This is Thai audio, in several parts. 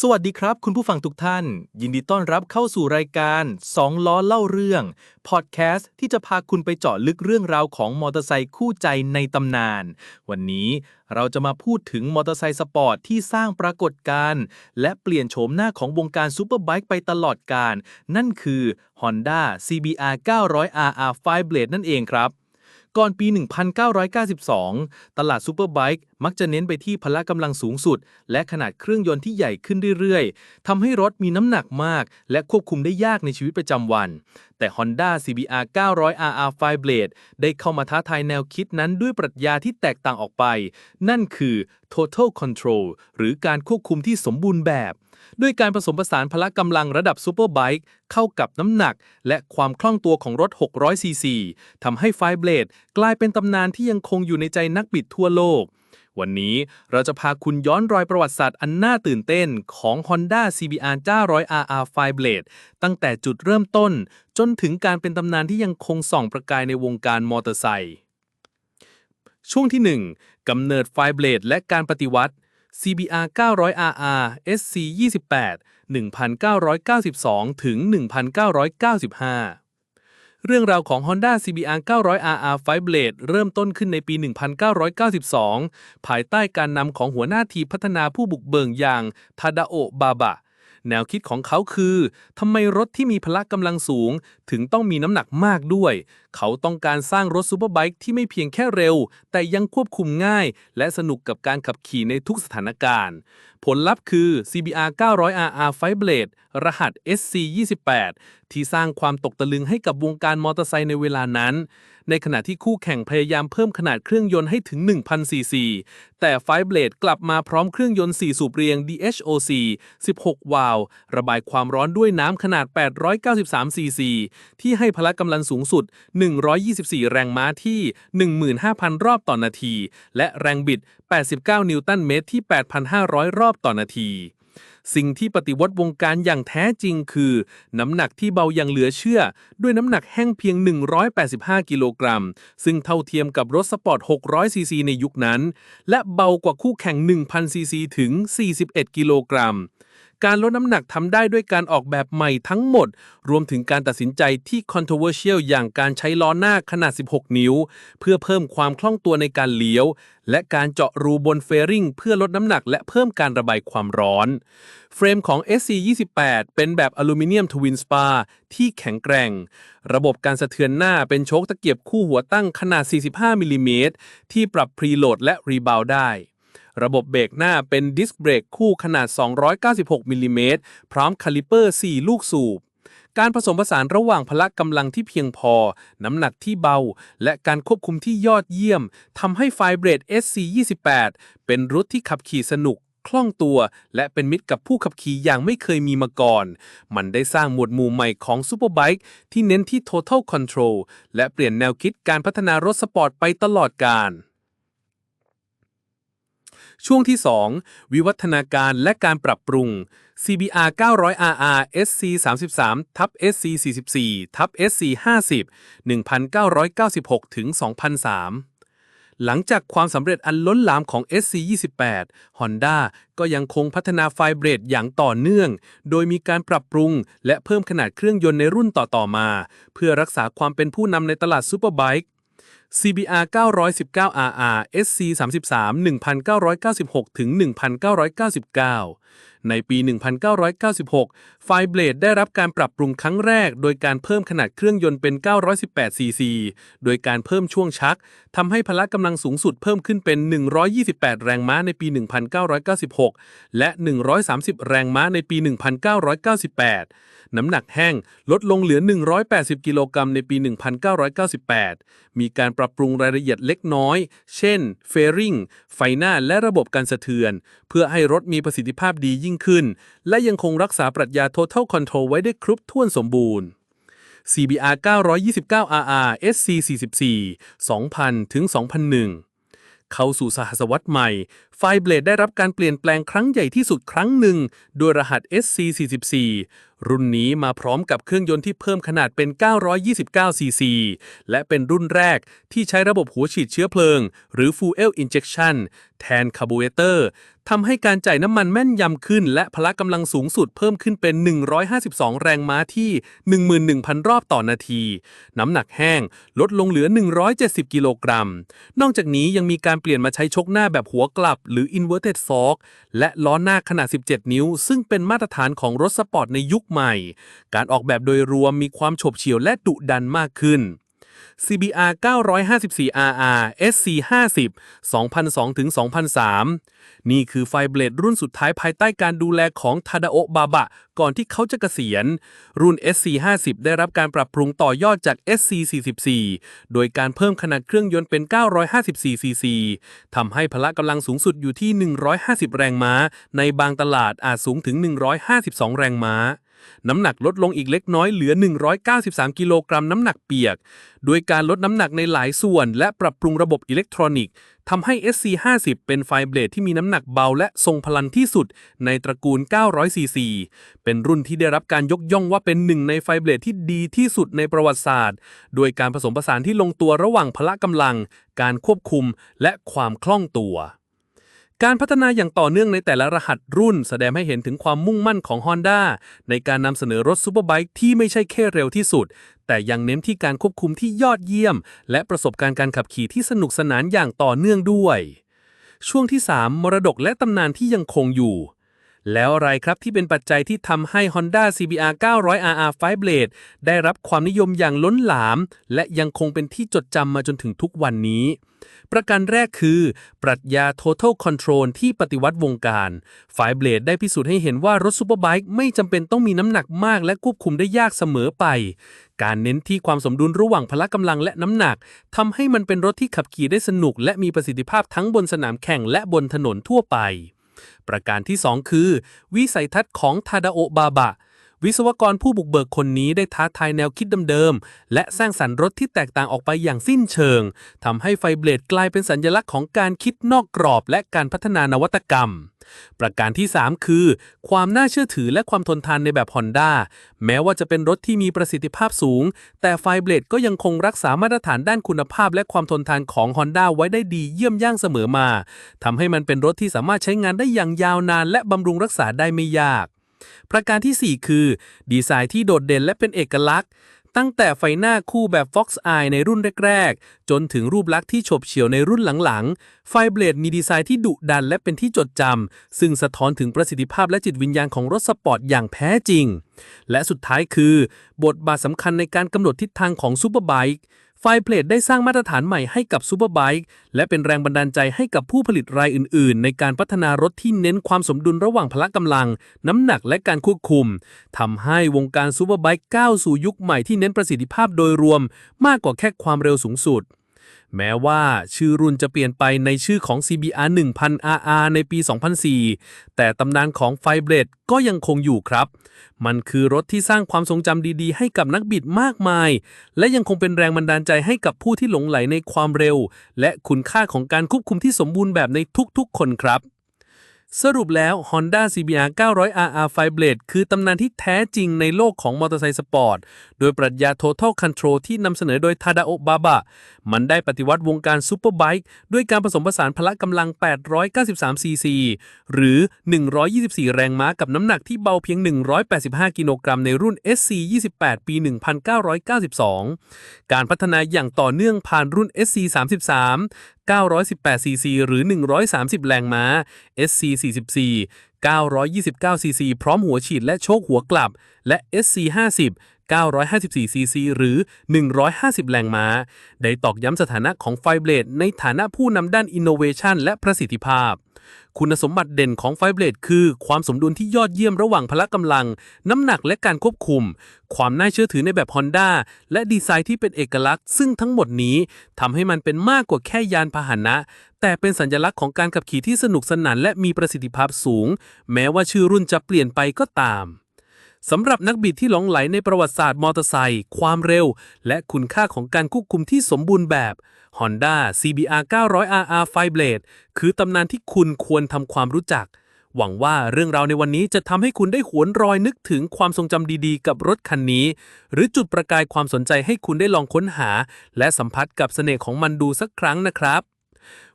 สวัสดีครับ คุณผู้ฟังทุกท่าน ยินดีต้อนรับเข้าสู่รายการสองล้อเล่าเรื่อง พอดแคสต์ที่จะพาคุณไปเจาะลึกเรื่องราวของมอเตอร์ไซค์คู่ใจในตำนาน วันนี้เราจะมาพูดถึงมอเตอร์ไซค์สปอร์ตที่สร้างปรากฏการณ์และเปลี่ยนโฉมหน้าของวงการซูเปอร์ไบค์ไปตลอดกาลนั่นคือ Honda CBR 900 RR 5 Blade นั่นเองครับ ก่อนปี 1992 ตลาดซูเปอร์ไบค์มักจะเน้นไปที่พละกำลังสูงสุด และขนาดเครื่องยนต์ที่ใหญ่ขึ้นเรื่อยๆ ทำให้รถมีน้ำหนักมาก และควบคุมได้ยากในชีวิตประจำวัน แต่ Honda CBR 900 RR 5 Blade ได้เข้ามาท้าทายแนวคิดนั้นด้วยปรัชญาที่แตกต่างออกไป นั่นคือ Total Control หรือการควบคุมที่สมบูรณ์แบบ ด้วยการผสมผสานพละกำลังระดับซูเปอร์ไบค์เข้ากับน้ำหนัก และความคล่องตัวของรถ 600 ซีซีทำให้ไฟเบลดกลายเป็นตำนานที่ยังคงอยู่ในใจนักบิดทั่วโลก วันนี้เราจะพาคุณย้อนรอยประวัติศาสตร์อันน่าตื่นเต้นของ Honda CBR 900 RR 5 Blade ตั้งแต่จุดเริ่มต้น จนถึงการเป็นตำนานที่ยังคงส่องประกายในวงการมอเตอร์ไซค์ช่วงที่ 1กำเนิดไฟเบลดและการปฏิวัติ CBR 900 RR SC 28 1992 ถึง 1995 เรื่องราวของ Honda CBR 900 RR 5 Blade เริ่มต้นขึ้นในปี 1992 ภายใต้การนำของหัวหน้าทีพัฒนาผู้บุกเบิกอย่างทาดาโอบาบะ แนวคิดของเขาคือทำไมรถที่มีพละกำลังสูงถึงต้องมีน้ำหนักมากด้วย เขาต้องการสร้างรถซูเปอร์ไบค์ที่ไม่เพียงแค่เร็ว แต่ยังควบคุมง่าย และสนุกกับการขับขี่ในทุกสถานการณ์ ผลลัพธ์คือ CBR 900 RR 5 Blade รหัส SC 28ที่สร้างความตกตะลึงให้กับวงการมอเตอร์ไซค์ในเวลานั้น ในขณะที่คู่แข่งพยายามเพิ่มขนาดเครื่องยนต์ให้ถึง 1,000 ซีซี แต่ไฟเบลดกลับมาพร้อมเครื่องยนต์ 4 สูบเรียง DHOC 16 วาล์วระบายความร้อนด้วยน้ำขนาด 893 ซีซีที่ให้พละกำลังสูงสุด 124 แรงม้าที่ 15,000 รอบต่อนาที และแรงบิด 89 นิวตันเมตรที่ 8,500 รอบต่อนาทีสิ่งที่ปฏิวัติวงการอย่างแท้จริงคือ น้ำหนักที่เบาอย่างเหลือเชื่อ ด้วยน้ำหนักแห้งเพียง 185 กิโลกรัม ซึ่งเท่าเทียมกับรถสปอร์ต 600 ซีซีในยุคนั้น และเบากว่าคู่แข่ง 1,000 ซีซีถึง 41 กิโลกรัม การลดน้ำหนักทำได้ด้วยการออกแบบใหม่ทั้งหมด รวมถึงการตัดสินใจที่ controversial อย่างการใช้ล้อหน้าขนาด 16 นิ้ว เพื่อเพิ่มความคล่องตัวในการเลี้ยว และการเจาะรูบนเฟรริงเพื่อลดน้ำหนักและเพิ่มการระบายความร้อน เฟรมของ SC28 เป็นแบบอลูมิเนียมทวินสปาที่แข็งแกร่ง ระบบการสะเทือนหน้าเป็นโชคตะเกียบคู่หัวตั้งขนาด 45มิลลิเมตรที่ปรับพรีโหลดและรีบาวได้ ระบบเบรกหน้าเป็นดิสเบรกคู่ขนาด 296มิลลิเมตรพร้อมคาลิเปอร์ 4 ลูกสูบ การผสมผสานระหว่างพละกำลังที่เพียงพอ น้ำหนักที่เบา และการควบคุมที่ยอดเยี่ยมทำให้ไฟเบรด SC28 เป็นรถที่ขับขี่สนุกคล่องตัวและเป็นมิตรกับผู้ขับขี่อย่างไม่เคยมีมาก่อน มันได้สร้างหมวดหมู่ใหม่ของซูเปอร์ไบค์ที่เน้นที่ Total Control และเปลี่ยนแนวคิดการพัฒนารถสปอร์ตไปตลอดกาล ช่วงที่ 2 วิวัฒนาการและการปรับปรุง CBR 900 RR SC 33ทับ SC 44ทับ SC 50 1996ถึง2003หลังจากความสำเร็จอันล้นหลามของ SC 28 Honda ก็ยังคงพัฒนาไฟเบรดอย่างต่อเนื่อง โดยมีการปรับปรุง และเพิ่มขนาดเครื่องยนต์ในรุ่นต่อ ๆ มา เพื่อรักษาความเป็นผู้นำในตลาดซูเปอร์ไบค์ CBR 919 RR SC 33 1996 ถึง 1999ในปี 1996 ไฟเบลดได้รับการปรับปรุงครั้งแรก โดยการเพิ่มขนาดเครื่องยนต์เป็น 918 ซีซี โดยการเพิ่มช่วงชักทำให้พละกำลังสูงสุดเพิ่มขึ้นเป็น 128 แรงม้าในปี 1996 และ 130 แรงม้าในปี 1998 น้ำหนักแห้งลดลงเหลือ 180 กิโลกรัมในปี 1998 มีการปรับปรุงรายละเอียดเล็กน้อย เช่น เฟริงไฟหน้าและระบบการสะเทือน เพื่อให้รถมีประสิทธิภาพดียิ่งขึ้น และยังคงรักษาปรัชญา Total Control ไว้ได้ครบถ้วนสมบูรณ์ CBR 929 RR SC 44 2000 ถึง 2001 เข้าสู่สหัสวรรษใหม่ไฟเบลดได้รับการเปลี่ยนแปลงครั้งใหญ่ที่สุดครั้งหนึ่งโดยรหัส SC44 รุ่นนี้มาพร้อมกับเครื่องยนต์ที่เพิ่มขนาดเป็น 929 cc และเป็นรุ่นแรกที่ใช้ระบบหัวฉีดเชื้อเพลิง หรือ Fuel Injection แทนคาร์บูเรเตอร์ทำให้การจ่ายน้ำมันแม่นยำขึ้น และพละกำลังสูงสุดเพิ่มขึ้นเป็น 152 แรงม้าที่ 11,000 รอบต่อนาที น้ำหนักแห้งลดลงเหลือ 170 กิโลกรัม นอกจากนี้ยังมีการเปลี่ยนมาใช้ชกหน้าแบบหัวกลับหรือ inverted fork และล้อหน้าขนาด 17 นิ้ว ซึ่งเป็นมาตรฐานของรถสปอร์ตในยุคใหม่ การออกแบบโดยรวมมีความโฉบเฉี่ยวและดุดันมากขึ้น CBR 954 RR SC 50 2002ถึง2003 นี่คือไฟเบลดรุ่นสุดท้ายภายใต้การดูแลของทาดาโอะบาบะ ก่อนที่เขาจะเกษียณ รุ่น SC 50ได้รับการปรับปรุงต่อยอดจาก SC 44 โดยการเพิ่มขนาดเครื่องยนต์เป็น 954 cc ทำให้พละกำลังสูงสุดอยู่ที่ 150 แรงม้า ในบางตลาดอาจสูงถึง 152 แรงม้า น้ำหนักลดลงอีกเล็กน้อยเหลือ 193 กิโลกรัมน้ำหนักเปียก โดยการลดน้ำหนักในหลายส่วน และปรับปรุงระบบอิเล็กทรอนิกส์ทำให้ SC50 เป็นไฟเบลดที่มีน้ำหนักเบาและทรงพลังที่สุดในตระกูล 900cc เป็นรุ่นที่ได้รับการยกย่องว่าเป็นหนึ่งในไฟเบลดที่ดีที่สุดในประวัติศาสตร์ โดยการผสมผสานที่ลงตัวระหว่างพละกำลัง การควบคุม และความคล่องตัว การพัฒนาอย่างต่อเนื่องในแต่ละรหัสรุ่น แสดงให้เห็นถึงความมุ่งมั่นของ Honda ในการนำเสนอรถซูเปอร์ไบค์ที่ไม่ใช่แค่เร็วที่สุด แต่ยังเน้นที่การควบคุมที่ยอดเยี่ยม และประสบการณ์การขับขี่ที่สนุกสนานอย่างต่อเนื่องด้วย ช่วงที่ 3 มรดกและตำนานที่ยังคงอยู่ แล้วอะไรครับที่เป็นปัจจัยที่ทำให้ Honda CBR 900 RR 5 Blade ได้รับความนิยมอย่างล้นหลาม และยังคงเป็นที่จดจำมาจนถึงทุกวันนี้ ประการแรกคือ ปรัชญา Total Control ที่ปฏิวัติวงการไฟเบลดได้พิสูจน์ให้เห็นว่ารถซูเปอร์ไบค์ไม่จำเป็นต้องมีน้ำหนักมากและควบคุมได้ยากเสมอไป การเน้นที่ความสมดุลระหว่างพละกำลังและน้ำหนักทำให้มันเป็นรถที่ขับขี่ได้สนุก และมีประสิทธิภาพทั้งบนสนามแข่งและบนถนนทั่วไป ประการที่ 2 คือ วิสัยทัศน์ของทาดาโอบาบะ วิศวกรผู้บุกเบิกคนนี้ได้ท้าทายแนวคิดเดิมๆ และสร้างสรรค์รถที่แตกต่างออกไปอย่างสิ้นเชิง ทำให้ไฟเบลดกลายเป็นสัญลักษณ์ของการคิดนอกกรอบ และการพัฒนานวัตกรรม ประการที่ 3 คือ ความน่าเชื่อถือและความทนทานในแบบ Honda แม้ว่าจะเป็นรถที่มีประสิทธิภาพสูง แต่ไฟเบลดก็ยังคงรักษามาตรฐานด้านคุณภาพ และความทนทานของ Honda ไว้ได้ดีเยี่ยมย่างเสมอมาทำให้มันเป็นรถที่สามารถใช้งานได้อย่างยาวนาน และบำรุงรักษาได้ไม่ยาก ประการที่ 4 คือ ดีไซน์ที่โดดเด่นและเป็นเอกลักษณ์ ตั้งแต่ไฟหน้าคู่แบบ Fox Eye ในรุ่นแรก ๆ จนถึงรูปลักษณ์ที่ฉบเฉี่ยวในรุ่นหลัง ๆ ไฟเบลดมีดีไซน์ที่ดุดันและเป็นที่จดจำ ซึ่งสะท้อนถึงประสิทธิภาพและจิตวิญญาณของรถสปอร์ตอย่างแท้จริง และสุดท้ายคือ บทบาทสำคัญในการกำหนดทิศทางของซูเปอร์ไบค์ ไฟเพลทได้สร้างมาตรฐานใหม่ให้กับซูเปอร์ไบค์และเป็นแรงบันดาลใจให้กับผู้ผลิตรายอื่น ๆ ในการพัฒนารถที่เน้นความสมดุลระหว่างพละกำลัง น้ำหนักและการควบคุมทำให้วงการซูเปอร์ไบค์ก้าวสู่ยุคใหม่ที่เน้นประสิทธิภาพโดยรวม มากกว่าแค่ความเร็วสูงสุด แม้ว่าชื่อรุ่นจะเปลี่ยนไปในชื่อของ CBR 1000 RR ในปี 2004 แต่ตำนานของไฟเบรดก็ยังคงอยู่ครับ มันคือรถที่สร้างความทรงจำดีๆ ให้กับนักบิดมากมาย และยังคงเป็นแรงบันดาลใจให้กับผู้ที่หลงไหลในความเร็ว และคุณค่าของการควบคุมที่สมบูรณ์แบบในทุกๆ คนครับ สรุปแล้ว Honda CBR 900 RR 5 Blade คือตำนานที่แท้จริงในโลกของมอเตอร์ไซค์สปอร์ต โดยปรัชญา Total Control ที่นำเสนอโดยทาดาโอบาบะ มันได้ปฏิวัติวงการซูเปอร์ไบค์ด้วยการผสมผสานพละกำลัง 893 ซีซี หรือ 124 แรงม้ากับน้ำหนักที่เบาเพียง 185 กิโลกรัมในรุ่น SC 28 ปี 1992 การพัฒนาอย่างต่อเนื่องผ่านรุ่น SC 33 918ซีซีหรือ 130 แรงม้า SC 44 929ซีซีพร้อมหัวฉีดและโชคหัวกลับ และ SC 50 954 ซีซี หรือ 150 แรงม้า ได้ตอกย้ำสถานะของไฟเบลดในฐานะผู้นำด้านอินโนเวชันและประสิทธิภาพ คุณสมบัติเด่นของไฟเบลดคือ ความสมดุลที่ยอดเยี่ยมระหว่างพละกำลัง น้ำหนักและการควบคุม ความน่าเชื่อถือในแบบ Honda และดีไซน์ที่เป็นเอกลักษณ์ ซึ่งทั้งหมดนี้ทำให้มันเป็นมากกว่าแค่ยานพาหนะแต่เป็นสัญลักษณ์ของการขับขี่ที่สนุกสนานและมีประสิทธิภาพสูง แม้ว่าชื่อรุ่นจะเปลี่ยนไปก็ตาม สำหรับนักบิดที่หลงไหลในประวัติศาสตร์มอเตอร์ไซค์ความเร็ว และคุณค่าของการควบคุมที่สมบูรณ์แบบ Honda CBR 900 RR Fireblade คือตำนานที่คุณควรทำความรู้จัก หวังว่าเรื่องราวในวันนี้จะทำให้คุณได้หวนรอยนึกถึงความทรงจำดีๆ กับรถคันนี้ หรือจุดประกายความสนใจให้คุณได้ลองค้นหา และสัมผัสกับเสน่ห์ของมันดูสักครั้งนะครับ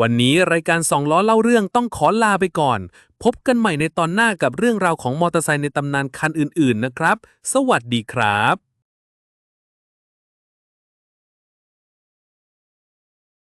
วันนี้รายการสองล้อเล่าเรื่องต้องขอลาไปก่อน พบกันใหม่ในตอนหน้ากับเรื่องราวของมอเตอร์ไซค์ในตำนานคันอื่น ๆ นะครับ สวัสดีครับ